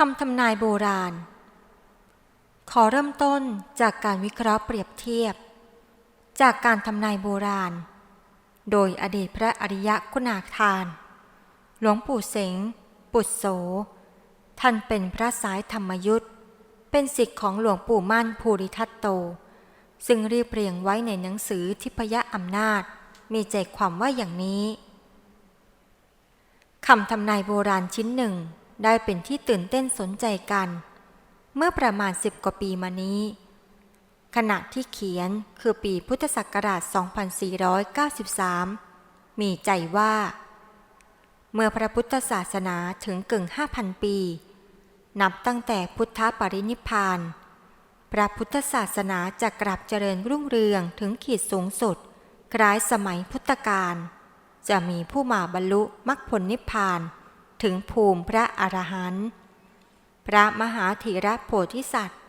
คำทำนายโบราณ ขอเริ่มต้นจากการวิเคราะห์เปรียบเทียบ จากการทำนายโบราณ โดยอดีตพระอริยะคุณาทาน หลวงปู่เสง ปุตโส ท่านเป็นพระสายธรรมยุทธเป็นศิษย์ของหลวงปู่มั่นภูริทัตโต ซึ่งเรียบเรียงไว้ในหนังสือทิพยอำนาจ มีใจความว่าอย่างนี้คำทำนายโบราณชิ้นหนึ่ง ได้เป็นที่ตื่นเต้นสนใจกัน เมื่อประมาณสิบกว่าปีมานี้ ขณะที่เขียนคือปีพุทธศักราช 2493 มีใจว่า เมื่อพระพุทธศาสนาถึงกึ่ง 5,000 ปี นับตั้งแต่พุทธปรินิพาน พระพุทธศาสนาจะกลับเจริญรุ่งเรืองถึงขีดสูงสุด คล้ายสมัยพุทธกาลจะมีผู้มาบรรลุมรรคผลนิพพาน ถึงภูมิพระอรหันต์พระมหาธีระโพธิสัตว์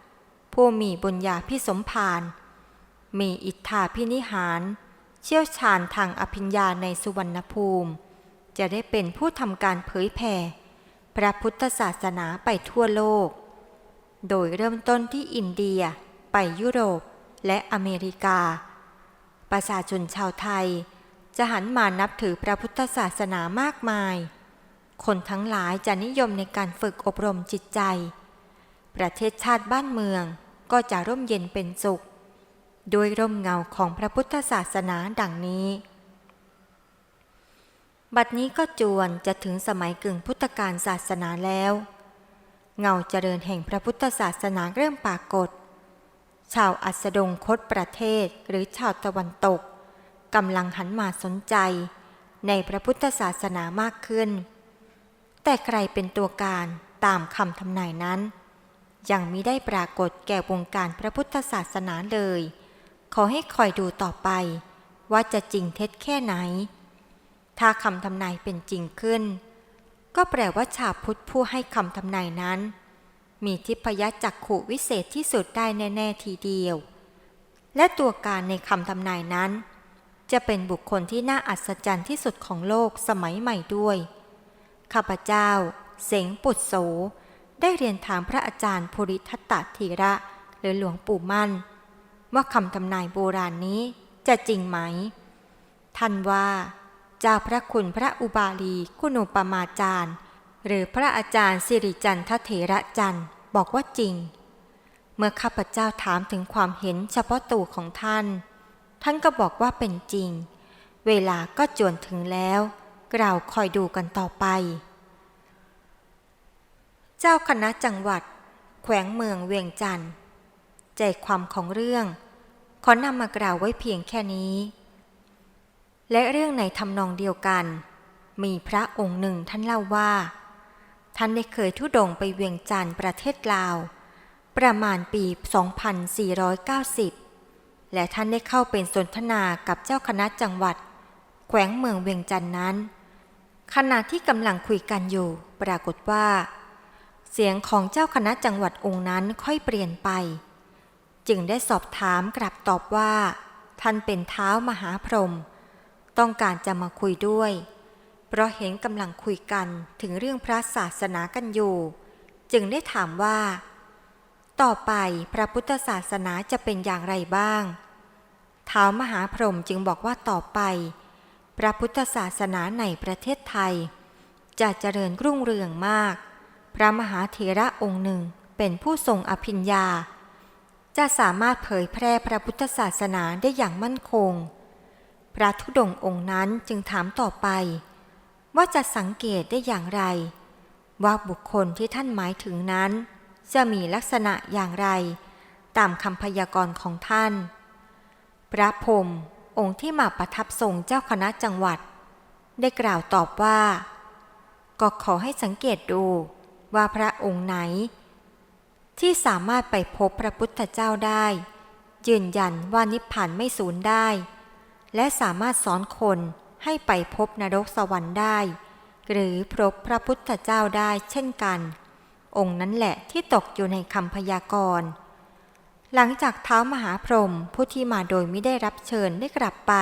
ผู้มีบุญญาพิสมภารมีอิทธาพินิหาร เชี่ยวชาญทางอภิญญาในสุวรรณภูมิ จะได้เป็นผู้ทำการเผยแผ่ พระพุทธศาสนาไปทั่วโลก โดยเริ่มต้นที่อินเดียไปยุโรปและอเมริกา ประชาชนชาวไทยจะหันมานับถือพระพุทธศาสนามากมาย คนทั้งหลายจะนิยมในการฝึกอบรมจิตใจ ประเทศชาติบ้านเมืองก็จะร่มเย็นเป็นสุข ด้วยร่มเงาของพระพุทธศาสนาดังนี้ บัดนี้ก็จวนจะถึงสมัยกึ่งพุทธกาลศาสนาแล้ว เงาเจริญแห่งพระพุทธศาสนาเริ่มปรากฏ ชาวอัสดงคตประเทศหรือชาวตะวันตกกำลังหันมาสนใจ ในพระพุทธศาสนามากขึ้น แต่ใครเป็นตัวการตามคำทำนายนั้น ยังมิได้ปรากฏแก่วงการพระพุทธศาสนาเลย ขอให้คอยดูต่อไป ว่าจะจริงเท็จแค่ไหน ถ้าคำทำนายเป็นจริงขึ้น ก็แปลว่าชาวพุทธผู้ให้คำทำนายนั้น มีทิพยจักขุวิเศษที่สุดได้แน่ ๆ ทีเดียว และตัวการในคำทำนายนั้น จะเป็นบุคคลที่น่าอัศจรรย์ที่สุดของโลกสมัยใหม่ด้วย ข้าพเจ้า เสงปุตโส ได้เรียนถามพระอาจารย์ภูริทัตตธีระ หรือหลวงปู่มั่น ว่าคำทำนายโบราณนนี้จะจริงไหม ท่านว่าเจ้าพระคุณพระอุบาลีคุณูปมาจารย์ หรือพระอาจารย์สิริจันทเถระจันทร์บอกว่าจริง เมื่อข้าพเจ้าถามถึงความเห็นเฉพาะตัวของท่าน ท่านก็บอกว่าเป็นจริง เวลาก็จวนถึงแล้ว เราคอยดูกันต่อไป เจ้าคณะจังหวัด แขวงเมืองเวียงจันทร์ใจความของเรื่อง ขอนำมากล่าวไว้เพียงแค่นี้ และเรื่องในทำนองเดียวกัน มีพระองค์หนึ่งท่านเล่าว่า ท่านได้เคยทุดงไปเวียงจันทร์ประเทศลาว ประมาณปี 2490 และท่านได้เข้าเป็นสนทนากับเจ้าคณะจังหวัด แขวงเมืองเวียงจันทร์นั้น ขณะที่กำลังคุยกันอยู่ ปรากฏว่า เสียงของเจ้าคณะจังหวัดองค์นั้นค่อยเปลี่ยนไป จึงได้สอบถามกลับตอบว่า ท่านเป็นเท้ามหาพรหมต้องการจะมาคุยด้วย เพราะเห็นกำลังคุยกันถึงเรื่องพระศาสนากันอยู่ จึงได้ถามว่า ต่อไปพระพุทธศาสนาจะเป็นอย่างไรบ้าง เท้ามหาพรหมจึงบอกว่าต่อไป พระพุทธศาสนาในประเทศไทย จะเจริญรุ่งเรืองมาก พระมหาเถระองค์หนึ่งเป็นผู้ทรงอภิญญา จะสามารถเผยแพร่พระพุทธศาสนาได้อย่างมั่นคง พระธุดงองค์นั้นจึงถามต่อไป ว่าจะสังเกตได้อย่างไร ว่าบุคคลที่ท่านหมายถึงนั้น จะมีลักษณะอย่างไร ตามคำพยากรณ์ของท่าน พระพรม องค์ที่มาประทับทรงเจ้าคณะจังหวัด ได้กล่าวตอบว่า ก็ขอให้สังเกตดูว่าพระองค์ไหน ที่สามารถไปพบพระพุทธเจ้าได้ ยืนยันว่านิพพานไม่สูญได้ และสามารถสอนคนให้ไปพบนรกสวรรค์ได้ หรือพบพระพุทธเจ้าได้เช่นกัน องค์นั้นแหละที่ตกอยู่ในคำพยากรณ์ หลังจากเท้ามหาพรหมผู้ที่มาโดยไม่ได้รับเชิญได้กลับไป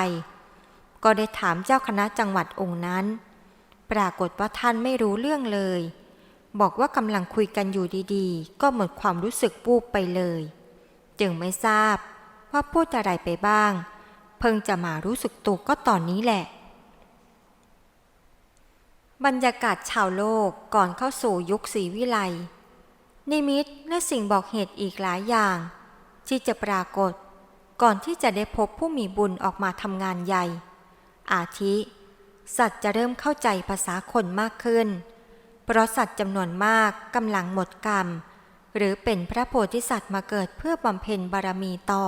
ก็ได้ถามเจ้าคณะจังหวัดองค์นั้น ปรากฏว่าท่านไม่รู้เรื่องเลย บอกว่ากำลังคุยกันอยู่ดีๆ ก็หมดความรู้สึกปูบไปเลย จึงไม่ทราบว่าพูดอะไรไปบ้าง เพิ่งจะมารู้สึกตัวก็ตอนนี้แหละ บรรยากาศชาวโลกก่อนเข้าสู่ยุคศรีวิไลนิมิตและสิ่งบอกเหตุอีกหลายอย่าง ที่จะปรากฏ ก่อนที่จะได้พบผู้มีบุญออกมาทำงานใหญ่ อาทิ สัตว์จะเริ่มเข้าใจภาษาคนมากขึ้น เพราะสัตว์จำนวนมากกำลังหมดกรรม หรือเป็นพระโพธิสัตว์มาเกิดเพื่อบำเพ็ญบารมีต่อ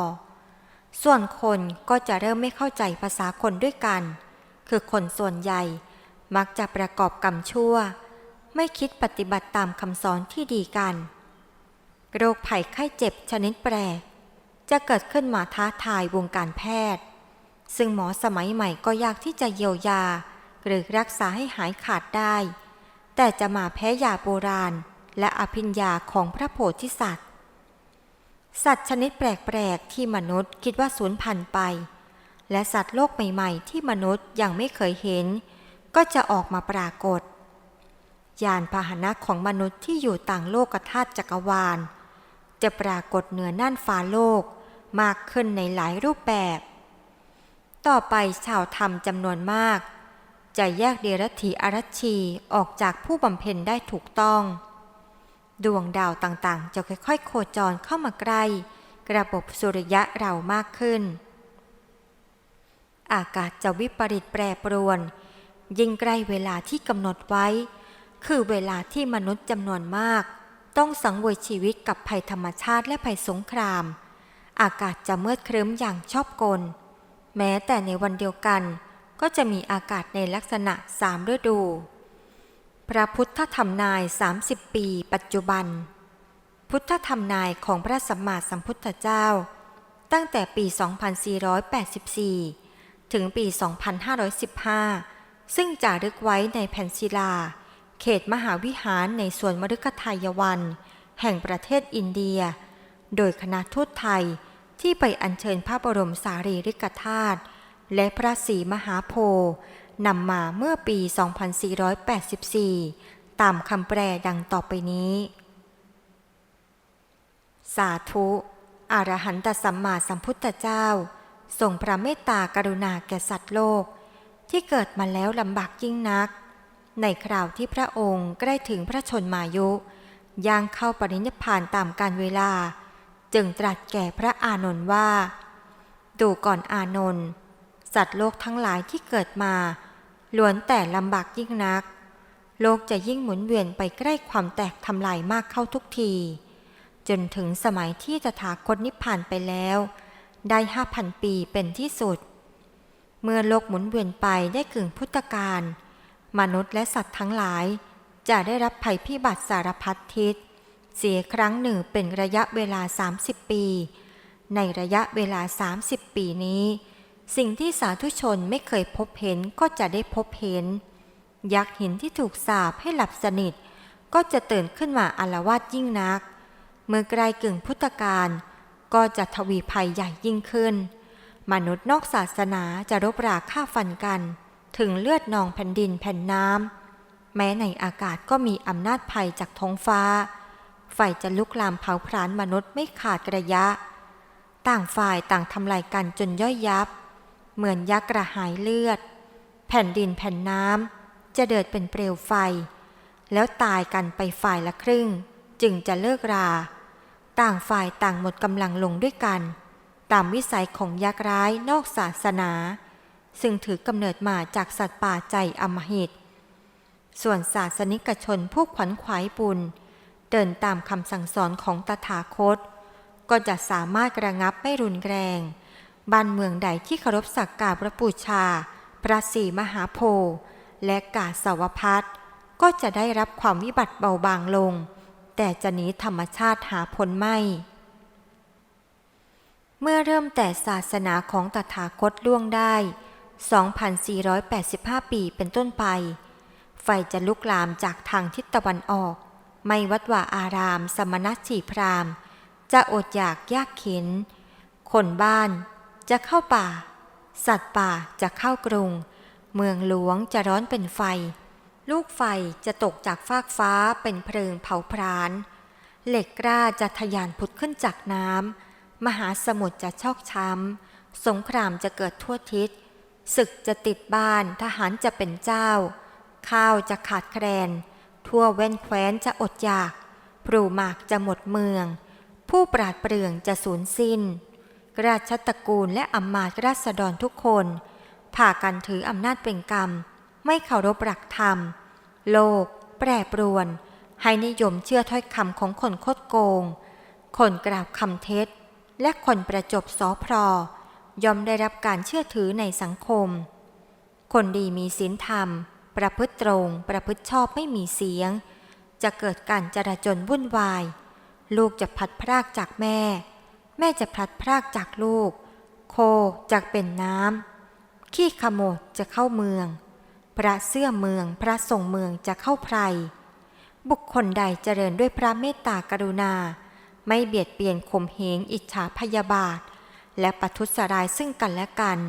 ส่วนคนก็จะเริ่มไม่เข้าใจภาษาคนด้วยกัน คือคนส่วนใหญ่มักจะประกอบกรรมชั่ว ไม่คิดปฏิบัติตามคำสอนที่ดีกัน โรคภัยไข้เจ็บชนิดแปลก จะเกิดขึ้นมาท้าทายวงการแพทย์ ซึ่งหมอสมัยใหม่ก็ยากที่จะเยียวยา หรือรักษาให้หายขาดได้ แต่จะมาแพ้ยาโบราณ และอภิญญาของพระโพธิสัตว์ สัตว์ชนิดแปลก ๆ ที่มนุษย์คิดว่าสูญพันธุ์ไป และสัตว์โลกใหม่ ๆ ที่มนุษย์ยังไม่เคยเห็น ก็จะออกมาปรากฏยานพาหนะของมนุษย์ที่อยู่ต่างโลกธาตุจักรวาล จะปรากฏเหนือน่านฟ้าโลก มากขึ้นในหลายรูปแบบ ต่อไปชาวธรรมจำนวนมาก จะแยกเดรัจฉีอารัชชีออกจากผู้บำเพ็ญได้ถูกต้อง ดวงดาวต่างๆ จะค่อยๆ โคจรเข้ามาใกล้ ระบบสุริยะเรามากขึ้น อากาศจะวิปริตแปรปรวน ยิ่งใกล้เวลาที่กำหนดไว้ คือเวลาที่มนุษย์จำนวนมาก ต้องสังเวยชีวิตกับภัยธรรมชาติและภัยสงคราม อากาศจะมืดครึ้มอย่างชอบกล แม้แต่ในวันเดียวกัน ก็จะมีอากาศในลักษณะสามฤดู พระพุทธธรรมนาย 30 ปี ปัจจุบัน พุทธธรรมนายของพระสัมมาสัมพุทธเจ้า ตั้งแต่ปี 2484 ถึงปี 2515 ซึ่งจารึกไว้ในแผ่นศิลา เขตมหาวิหารในส่วนมฤคทายวัน แห่งประเทศอินเดียโดยคณะทูตไทย ที่ไปอัญเชิญพระบรมสารีริกธาตุและพระศรีมหาโพธิ์นำมาเมื่อปี 2484 ตามคำแปลดังต่อไปนี้ สาธุอรหันตสัมมาสัมพุทธเจ้าทรงพระเมตตากรุณาแก่สัตว์โลก ที่เกิดมาแล้วลำบากยิ่งนัก ในคราวที่พระองค์ใกล้ถึงพระชนมายุย่างเข้าปรินิพพานตามการเวลา จึงตรัสแก่พระอานนท์ว่า ดูก่อนอานนท์สัตว์โลกทั้งหลายที่เกิดมาล้วนแต่ลำบากยิ่งนัก โลกจะยิ่งหมุนเวียนไปใกล้ความแตกทำลายมากเข้าทุกที จนถึงสมัยที่ตถาคตนิพพานไปแล้ว ได้ห้าพันปีเป็นที่สุด เมื่อโลกหมุนเวียนไปได้กึ่งพุทธกาลมนุษย์และสัตว์ทั้งหลาย จะได้รับภัยพิบัติสารพัดทิศ เสียครั้งหนึ่งเป็นระยะเวลา 30 ปี ในระยะเวลา 30 ปีนี้ สิ่งที่สาธุชนไม่เคยพบเห็นก็จะได้พบเห็น ยักษ์หินที่ถูกสาปให้หลับสนิท ก็จะตื่นขึ้นมาอารวาสยิ่งนัก เมื่อไกลกึ่งพุทธกาลก็จะทวีภัยใหญ่ยิ่งขึ้น มนุษย์นอกศาสนาจะรบราฆ่าฟันกัน ถึงเลือดนองแผ่นดินแผ่นน้ำแม้ในอากาศก็มีอำนาจภัยจากท้องฟ้า ไฟจะลุกลามเผาผลาญมนุษย์ไม่ขาดระยะ ต่างฝ่ายต่างทำลายกันจนย่อยยับ เหมือนยักษ์กระหายเลือด แผ่นดินแผ่นน้ำจะเดือดเป็นเปลวไฟ แล้วตายกันไปฝ่ายละครึ่ง จึงจะเลิกรา ต่างฝ่ายต่างหมดกำลังลงด้วยกัน ตามวิสัยของยักษ์ร้ายนอกศาสนา ซึ่งถือกำเนิดมาจากสัตว์ป่าใจอำมหิต ส่วนศาสนิกชนผู้ขวัญขวายบุญ เดินตามคำสั่งสอนของตถาคต ก็จะสามารถระงับไม่รุนแรง บ้านเมืองใดที่เคารพสักการพระปูชา พระศรีมหาโพธิ์และกาสาวพัดก็จะได้รับความวิบัติเบาบางลง แต่จะหนีธรรมชาติหาผลไม่ เมื่อเริ่มแต่ศาสนาของตถาคตล่วงได้ 2,485 ปีเป็นต้นไป ไฟจะลุกลามจากทางทิศตะวันออก ไม่วัดว่าอาราม สมณชีพราม จะอดอยากยากเข็น คนบ้านจะเข้าป่า สัตว์ป่าจะเข้ากรุง เมืองหลวงจะร้อนเป็นไฟ ลูกไฟจะตกจากฟากฟ้าเป็นเพลิงเผาพราน เหล็กกล้าจะทะยานพุดขึ้นจากน้ำ มหาสมุทรจะชอกช้ำ สงครามจะเกิดทั่วทิศศึกจะติดบ้านทหารจะเป็นเจ้า ข้าวจะขาดแคลน ทั่วเว้นแคว้นจะอดอยากปลูหมากจะหมดเมือง ผู้ปราดเปรื่องจะสูญสิ้น ราชตระกูลและอำมาตย์ราษฎรทุกคนผ่ากันถืออำนาจเป็นกรรม ไม่เคารพหลักธรรม โลก แปรปรวน ให้นิยมเชื่อถ้อยคำของคนคดโกง คนกล่าวคำเท็จ และคนประจบสอพรอย่อมได้รับการเชื่อถือในสังคม คนดีมีศีลธรรม ประพฤติตรง ประพฤติชอบไม่มีเสียง จะเกิดการจราจนวุ่นวาย ลูกจะพลัดพรากจากแม่ แม่จะพลัดพรากจากลูก โคจากเป็นน้ำขี้ขโมดจะเข้าเมือง พระเสื้อเมืองพระส่งเมืองจะเข้าไพรบุคคลใดเจริญด้วยพระเมตตากรุณา ไม่เบียดเบียนข่มเหงอิจฉาพยาบาท และประทุษร้ายซึ่งกันและกัน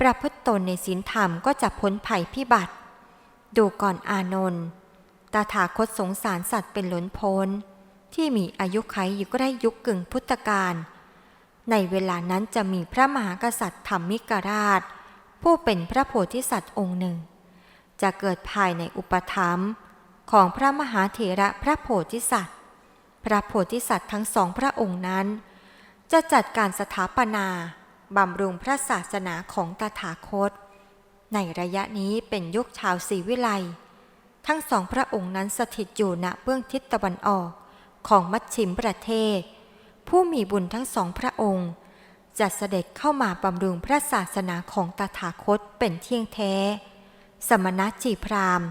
ประพฤติตนในศีลธรรมก็จะพ้นภัยพิบัติ ดูก่อนอานนท์ตถาคตสงสารสัตว์เป็นล้นพ้น ที่มีอายุไขอยู่ใกล้ยุคกึ่งพุทธกาล ในเวลานั้นจะมีพระมหากษัตริย์ธรรมิกราช ผู้เป็นพระโพธิสัตว์องค์หนึ่ง จะเกิดภายในอุปถัมภ์ของพระมหาเถระพระโพธิสัตว์ พระโพธิสัตว์ทั้งสองพระองค์นั้น จะจัดการสถาปนาบำรุงพระศาสนาของตถาคต ในระยะนี้เป็นยุคชาวศรีวิไล ทั้งสองพระองค์นั้นสถิตอยู่ณเบื้องทิศตะวันออกของมัชชิมประเทศ ผู้มีบุญทั้งสองพระองค์จะเสด็จเข้ามาบำรุงพระศาสนาของตถาคตเป็นเที่ยงแท้ สมณะจีพราหมณ์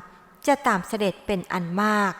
จะตามเสด็จเป็นอันมาก